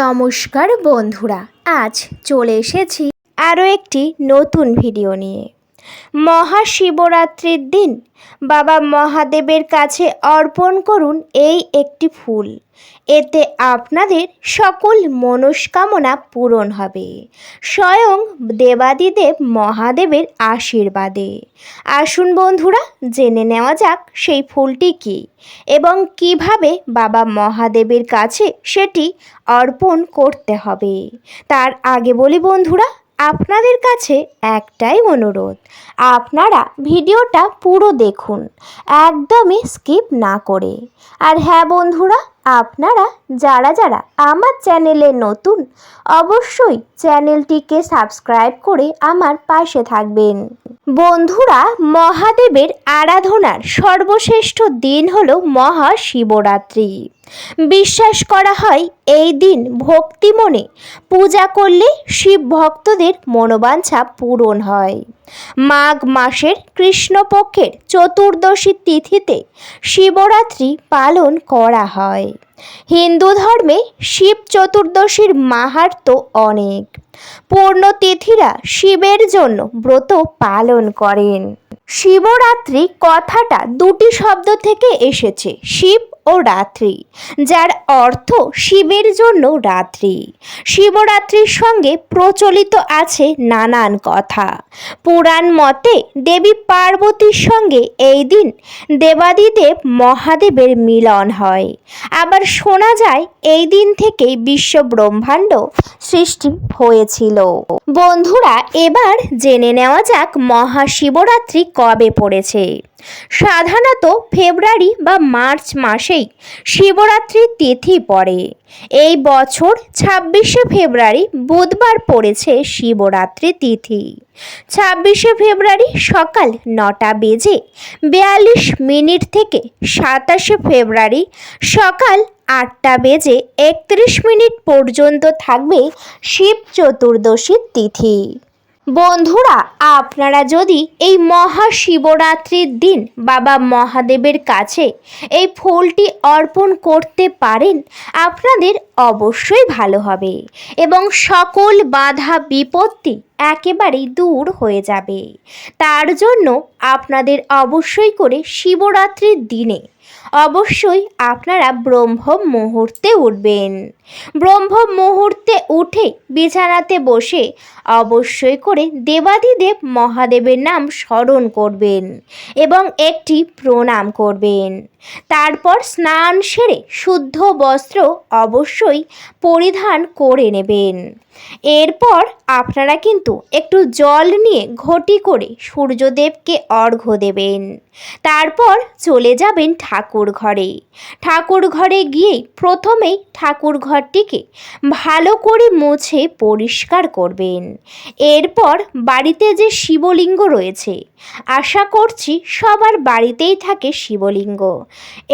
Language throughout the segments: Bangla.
নমস্কার বন্ধুরা আজ চলে এসেছি আরও একটি নতুন ভিডিও নিয়ে। মহাশিবরাত্রির দিন বাবা মহাদেবের কাছে অর্পণ করুন এই একটি ফুল। এতে আপনাদের সকল মনস্কামনা পূরণ হবে। স্বয়ং দেবাদিদেব মহাদেবের আশীর্বাদে। আসুন বন্ধুরা, জেনে নেওয়া যাক সেই ফুলটি কী এবং কীভাবে বাবা মহাদেবের কাছে সেটি অর্পণ করতে হবে। তার আগে বলি বন্ধুরা আপনাদের কাছে একটাই অনুরোধ, আপনারা ভিডিওটা পুরো দেখুন, একদমই স্কিপ না করে। আর হ্যাঁ বন্ধুরা আপনারা যারা যারা আমার চ্যানেলে নতুন, অবশ্যই চ্যানেলটিকে সাবস্ক্রাইব করে আমার পাশে থাকবেন। বন্ধুরা, মহাদেবের আরাধনার সর্বশ্রেষ্ঠ দিন হল মহাশিবরাত্রি। বিশ্বাস করা হয়, এই দিন ভক্তি মনে পূজা করলে শিব ভক্তদের মনোবাঞ্ছা পূরণ হয়। মাঘ মাসের কৃষ্ণপক্ষের চতুর্দশী তিথিতে শিবরাত্রি পালন করা হয়। হিন্দু ধর্মে শিব চতুর্দশীর মাহাত্ম অনেক। পূর্ণতিথিরা শিবের জন্য ব্রত পালন করেন। শিবরাত্রি কথাটা দুটি শব্দ থেকে এসেছে, শিব ও রাত্রি, যার অর্থ শিবের জন্য রাত্রি। শিবরাত্রির সঙ্গে প্রচলিত আছে নানান কথা। পুরাণ মতে দেবী পার্বতীর সঙ্গে এই দিন দেবাদিদেব মহাদেবের মিলন হয়। আবার শোনা যায়, এই দিন থেকেই বিশ্ব ব্রহ্মাণ্ড সৃষ্টি হয়েছিল। বন্ধুরা, এবার জেনে নেওয়া যাক মহাশিবরাত্রি কবে পড়েছে। সাধারণত ফেব্রুয়ারি বা মার্চ মাসেই শিবরাত্রির তিথি পড়ে। এই বছর ছাব্বিশে ফেব্রুয়ারি বুধবার পড়েছে শিবরাত্রি তিথি। ছাব্বিশে ফেব্রুয়ারি সকাল নটা বেজে বিয়াল্লিশ মিনিট থেকে সাতাশে ফেব্রুয়ারি সকাল আটটা বেজে একত্রিশ মিনিট পর্যন্ত থাকবে শিব চতুর্দশীর তিথি। বন্ধুরা, আপনারা যদি এই মহাশিবরাত্রির দিন বাবা মহাদেবের কাছে এই ফুলটি অর্পণ করতে পারেন, আপনাদের অবশ্যই ভালো হবে এবং সকল বাধা বিপত্তি একেবারেই দূর হয়ে যাবে। তার জন্য আপনাদের অবশ্যই করে শিবরাত্রির দিনে অবশ্যই আপনারা ব্রহ্ম মুহূর্তে উঠবেন। ব্রহ্ম মুহূর্তে উঠে বিছানাতে বসে অবশ্যই করে দেবাদিদেব মহাদেবের নাম স্মরণ করবেন এবং একটি প্রণাম করবেন। তারপর স্নান সেরে শুদ্ধ বস্ত্র অবশ্যই পরিধান করে নেবেন। এরপর আপনারা কিন্তু একটু জল নিয়ে ঘটি করে সূর্যদেবকে অর্ঘ্য দেবেন। তারপর চলে যাবেন ঠাকুর ঘরে। ঠাকুর ঘরে গিয়েই প্রথমেই ঠাকুর ঘরটিকে ভালো করে মুছে পরিষ্কার করবেন। এরপর বাড়িতে যে শিবলিঙ্গ রয়েছে, আশা করছি সবার বাড়িতেই থাকে শিবলিঙ্গ।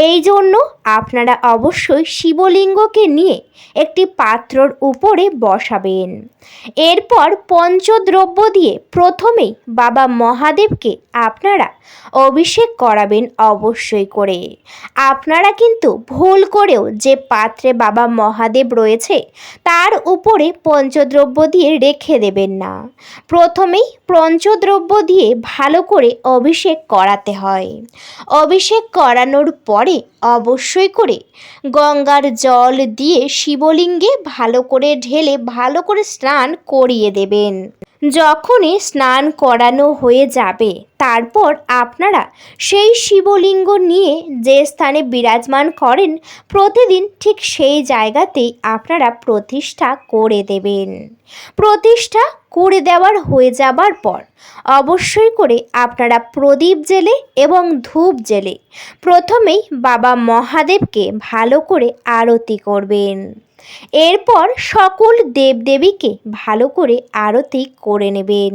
এই জন্য আপনারা অবশ্যই শিবলিঙ্গকে নিয়ে একটি পাত্রর উপরে বসাবেন। এরপর পঞ্চদ্রব্য দিয়ে প্রথমেই বাবা মহাদেবকে আপনারা অভিষেক করাবেন অবশ্যই করে। আপনারা কিন্তু ভুল করেও যে পাত্রে বাবা মহাদেব রয়েছে, তার উপরে পঞ্চদ্রব্য দিয়ে রেখে দেবেন না। প্রথমেই পঞ্চদ্রব্য দিয়ে ভালো করে অভিষেক করাতে হয়। অভিষেক করানোর পরে অবশ্যই করে গঙ্গার জল দিয়ে শিবলিঙ্গে ভালো করে ঢেলে ভালো করে স্নান করিয়ে দেবেন। যখনই স্নান করানো হয়ে যাবে, তারপর আপনারা সেই শিবলিঙ্গ নিয়ে যে স্থানে বিরাজমান করেন, প্রতিদিন ঠিক সেই জায়গাতেই আপনারা প্রতিষ্ঠা করে দেবেন। প্রতিষ্ঠা করে দেওয়ার হয়ে যাবার পর অবশ্যই করে আপনারা প্রদীপ জেলে এবং ধূপ জেলে প্রথমেই বাবা মহাদেবকে ভালো করে আরতি করবেন। এরপর সকল দেবদেবীকে ভালো করে আরতি করে নেবেন।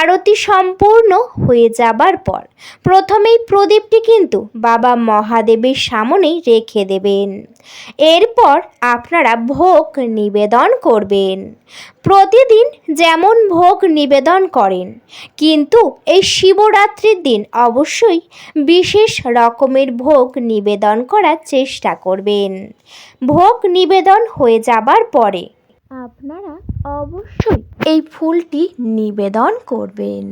আরতি সম্পূর্ণ হয়ে যাবার পর প্রথমেই প্রদীপটি কিন্তু বাবা মহাদেবের সামনেই রেখে দেবেন। এরপর আপনারা ভোগ নিবেদন করবেন। প্রতিদিন যেমন ভোগ নিবেদন করেন, কিন্তু এই শিবরাত্রির দিন অবশ্যই বিশেষ রকমের ভোগ নিবেদন করার চেষ্টা করবেন। ভোগ নিবেদন হয়ে যাবার পরে আপনারা অবশ্যই এই ফুলটি নিবেদন করবেন।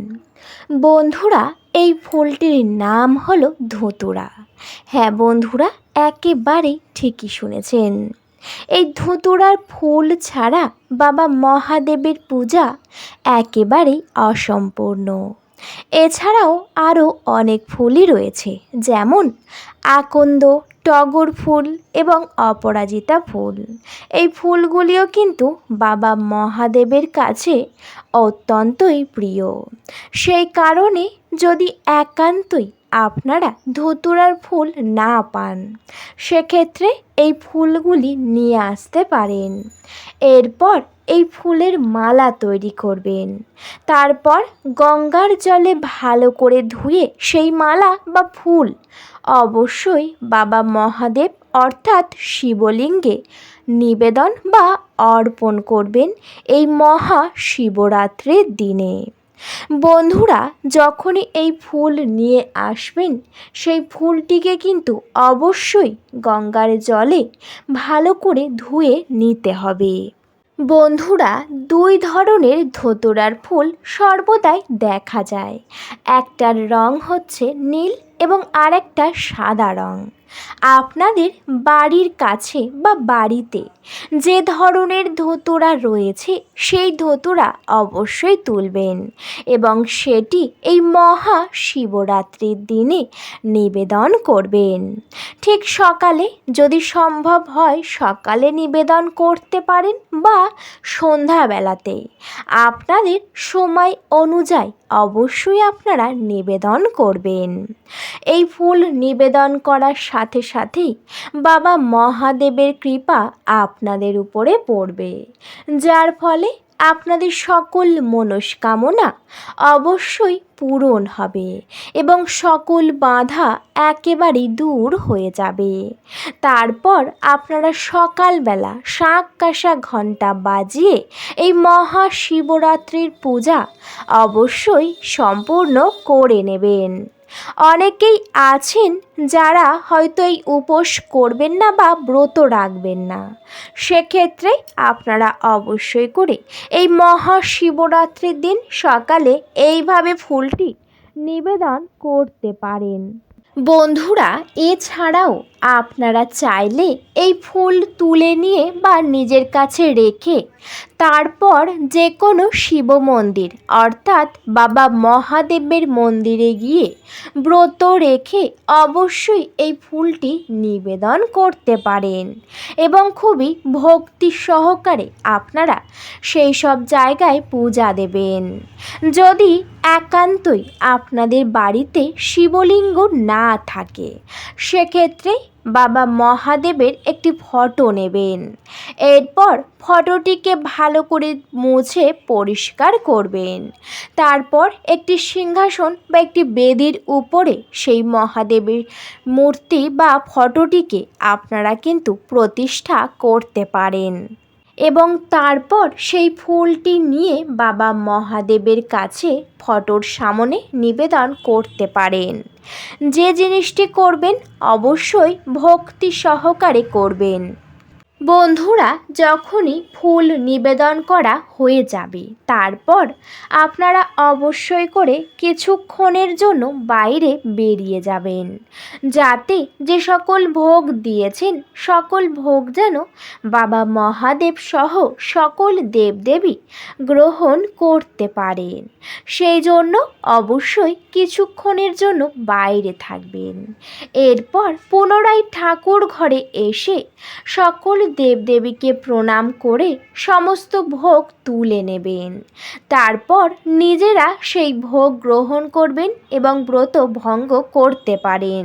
বন্ধুরা, এই ফুলটির নাম হলো ধুতুরা। হ্যাঁ বন্ধুরা একেবারেই ঠিকই শুনেছেন। এই ধুতুরার ফুল ছাড়া বাবা মহাদেবের পূজা একেবারেই অসম্পূর্ণ। এছাড়াও আরও অনেক ফুলই রয়েছে, যেমন আকন্দ, টগর ফুল এবং অপরাজিতা ফুল। এই ফুলগুলিও কিন্তু বাবা মহাদেবের কাছে অত্যন্তই প্রিয়। সেই কারণে যদি একান্তই আপনারা ধতুরার ফুল না পান, সেক্ষেত্রে এই ফুলগুলি নিয়ে আসতে পারেন। এরপর এই ফুলের মালা তৈরি করবেন। তারপর গঙ্গার জলে ভালো করে ধুয়ে সেই মালা বা ফুল, অবশ্যই বাবা মহাদেব অর্থাৎ শিবলিঙ্গে নিবেদন বা অর্পণ করবেন এই মহা শিবরাত্রির দিনে। বন্ধুরা, যখনই এই ফুল নিয়ে আসবেন, সেই ফুলটিকে কিন্তু অবশ্যই গঙ্গার জলে ভালো করে ধুয়ে নিতে হবে। বন্ধুরা, দুই ধরনের ধোতরার ফুল সর্বদাই দেখা যায়। একটার রং হচ্ছে নীল এবং আরেকটা সাদা রং। আপনাদের বাড়ির কাছে বা বাড়িতে যে ধরনের ধতুরা রয়েছে, সেই ধতুরা অবশ্যই তুলবেন এবং সেটি এই মহা শিবরাত্রির দিনে নিবেদন করবেন। ঠিক সকালে যদি সম্ভব হয় সকালে নিবেদন করতে পারেন বা সন্ধ্যাবেলাতে। আপনাদের সময় অনুযায়ী অবশ্যই আপনারা নিবেদন করবেন। এই ফুল নিবেদন করার সাথে সাথেই বাবা মহাদেবের কৃপা আপনাদের উপরে পড়বে, যার ফলে আপনাদের সকল মনস্কামনা অবশ্যই পূরণ হবে এবং সকল বাধা একেবারেই দূর হয়ে যাবে। তারপর আপনারা সকালবেলা শাঁখ কাঁসা ঘণ্টা বাজিয়ে এই মহাশিবরাত্রির পূজা অবশ্যই সম্পূর্ণ করে নেবেন। অনেকেই আছেন যারা হয়তো এই উপোস করবেন না বা ব্রত রাখবেন না। সেক্ষেত্রে আপনারা অবশ্যই করে এই মহাশিবরাত্রির দিন সকালে এইভাবে ফুলটি নিবেদন করতে পারেন। বন্ধুরা, এছাড়াও আপনারা চাইলে এই ফুল তুলে নিয়ে বা নিজের কাছে রেখে তারপর যে কোনো শিব মন্দির, অর্থাৎ বাবা মহাদেবের মন্দিরে গিয়ে ব্রত রেখে অবশ্যই এই ফুলটি নিবেদন করতে পারেন এবং খুবই ভক্তি সহকারে আপনারা সেই সব জায়গায় পূজা দেবেন। যদি একান্তই আপনাদের বাড়িতে শিবলিঙ্গ না থাকে, সেক্ষেত্রে বাবা মহাদেবের একটি ফটো নেবেন। এরপর ফটোটিকে ভালো করে মুছে পরিষ্কার করবেন। তারপর একটি সিংহাসন বা একটি বেদির উপরে সেই মহাদেবের মূর্তি বা ফটোটিকে আপনারা কিন্তু প্রতিষ্ঠা করতে পারেন। এবং তারপর সেই ফুলটি নিয়ে বাবা মহাদেবের কাছে ফটোর সামনে নিবেদন করতে পারেন। যে জিনিসটি করবেন, অবশ্যই ভক্তি সহকারে করবেন। বন্ধুরা, যখনই ফুল নিবেদন করা হয়ে যাবে, তারপর আপনারা অবশ্যই করে কিছুক্ষণের জন্য বাইরে বেরিয়ে যাবেন। যাতে যে সকল ভোগ দিয়েছেন, সকল ভোগ যেন বাবা মহাদেব সহ সকল দেবদেবী গ্রহণ করতে পারেন। সেই জন্য অবশ্যই কিছুক্ষণের জন্য বাইরে থাকবেন। এরপর পুনরায় ঠাকুর ঘরে এসে সকল দেবদেবীকে প্রণাম করে সমস্ত ভোগ তুলে নেবেন। তারপর নিজেরা সেই ভোগ গ্রহণ করবেন এবং ব্রত ভঙ্গ করতে পারেন।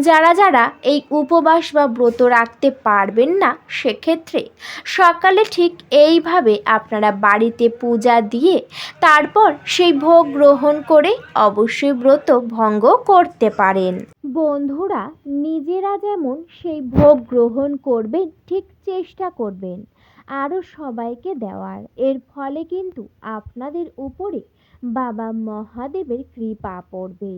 যারা যারা এই উপবাস বা ব্রত রাখতে পারবেন না, সেক্ষেত্রে সকালে ঠিক এইভাবে আপনারা বাড়িতে পূজা দিয়ে তারপর সেই ভোগ গ্রহণ করে অবশ্যই ব্রত ভঙ্গ করতে পারেন। বন্ধুরা, নিজেরা যেমন সেই ভোগ গ্রহণ করবেন, ঠিক চেষ্টা করবেন আরও সবাইকে দেওয়ার। এর ফলে কিন্তু আপনাদের উপরে বাবা মহাদেবের কৃপা পড়বে।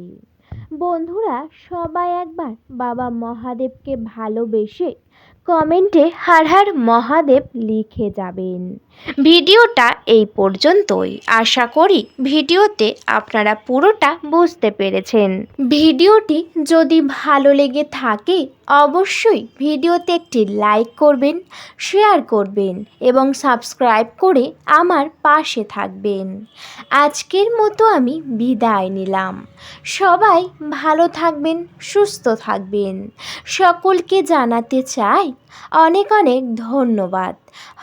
বন্ধুরা, সবাই একবার বাবা মহাদেবকে ভালোবেসে কমেন্টে হার হার মহাদেব লিখে যাবেন। ভিডিওটা এই পর্যন্তই। আশা করি ভিডিওতে আপনারা পুরোটা বুঝতে পেরেছেন। ভিডিওটি যদি ভালো লেগে থাকে, অবশ্যই ভিডিওতে একটি লাইক করবেন, শেয়ার করবেন এবং সাবস্ক্রাইব করে আমার পাশে থাকবেন। আজকের মতো আমি বিদায় নিলাম। সবাই ভালো থাকবেন, সুস্থ থাকবেন। সকলকে জানাতে চাই অনেক অনেক ধন্যবাদ।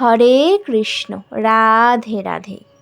হরে কৃষ্ণ রাধে রাধে।